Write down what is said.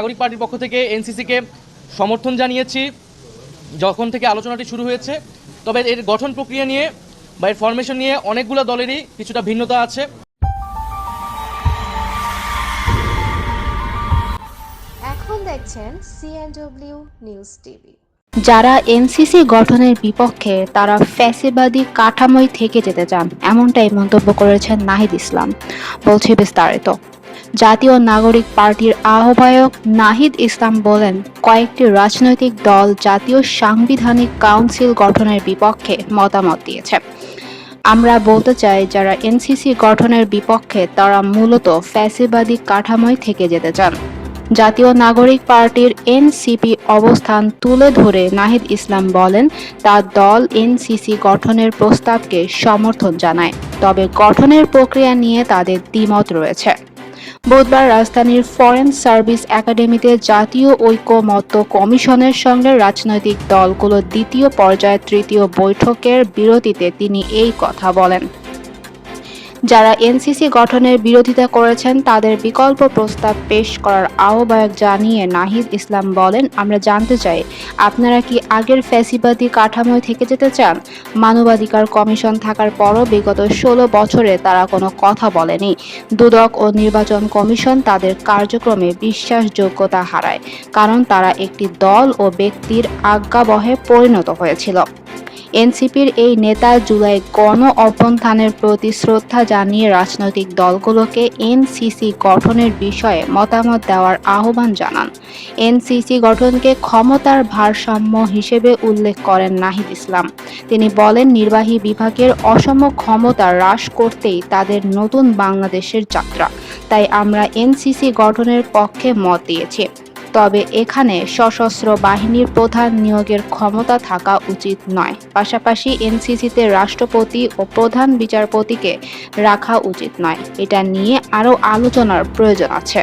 নাগরিক পার্টির পক্ষ থেকে এনসিসিকে সমর্থন জানিয়েছি যখন থেকে আলোচনাটি শুরু হয়েছে। তবে এর গঠন প্রক্রিয়া নিয়ে বা এর ফরমেশন নিয়ে অনেকগুলো দলেরই কিছুটা ভিন্নতা আছে। এখন দেখছেন সিএনডব্লিউ নিউজ টিভি যারা এনসিসি গঠনের বিপক্ষে তারা ফ্যাসিবাদী কাঠামোই থেকে যেতে চান এমনটাই মন্তব্য করেছেন নাহিদ ইসলাম। বলছে বিস্তারিত। জাতীয় নাগরিক পার্টির আহ্বায়ক নাহিদ ইসলাম বলেন, কয়েকটি রাজনৈতিক দল জাতীয় সাংবিধানিক কাউন্সিল গঠনের বিপক্ষে মতামত দিয়েছে। আমরা বলতে চাই, যারা এনসিসি গঠনের বিপক্ষে, তারা মূলত ফ্যাসিবাদী কাঠামোয় থেকে যেতে চান। জাতীয় নাগরিক পার্টির এনসিপি অবস্থান তুলে ধরে নাহিদ ইসলাম বলেন তার দল এনসিসি গঠনের প্রস্তাবকে সমর্থন জানায়, তবে গঠনের প্রক্রিয়া নিয়ে তাদের দ্বিমত রয়েছে। বুধবার রাজধানীর ফরেন সার্ভিস একাডেমিতে জাতীয় ঐক্যমত্য কমিশনের সঙ্গে রাজনৈতিক দলগুলোর দ্বিতীয় পর্যায়ের তৃতীয় বৈঠকের বিরতিতে তিনি এই কথা বলেন। যারা এনসিসি গঠনের বিরোধিতা করেছেন, তাদের বিকল্প প্রস্তাব পেশ করার আহ্বায়ক জানিয়ে নাহিদ ইসলাম বলেন, আমরা জানতে চাই, আপনারা কি আগের ফ্যাসিবাদী কাঠামোয় থেকে যেতে চান? মানবাধিকার কমিশন থাকার পরও বিগত ষোলো বছরে তারা কোনো কথা বলেনি। দুদক ও নির্বাচন কমিশন তাদের কার্যক্রমে বিশ্বাসযোগ্যতা হারায়, কারণ তারা একটি দল ও ব্যক্তির আজ্ঞাবহে পরিণত হয়েছিল। এনসিপির এই নেতা জুলাই গণ অভ্যন্থানের প্রতি শ্রদ্ধা জানিয়ে রাজনৈতিক দলগুলোকে এনসিসি গঠনের বিষয়ে মতামত দেওয়ার আহ্বান জানান। এনসিসি গঠনকে ক্ষমতার ভারসাম্য হিসেবে উল্লেখ করেন নাহিদ ইসলাম। তিনি বলেন, নির্বাহী বিভাগের অসম ক্ষমতা হ্রাস করতেই তাদের নতুন বাংলাদেশের যাত্রা। তাই আমরা এনসিসি গঠনের পক্ষে মত দিয়েছি। তবে এখানে সশস্ত্র বাহিনীর প্রধান নিয়োগের ক্ষমতা থাকা উচিত নয়। পাশাপাশি এনসিসিতে রাষ্ট্রপতি ও প্রধান বিচারপতিকে রাখা উচিত নয়। এটা নিয়ে আরও আলোচনার প্রয়োজন আছে।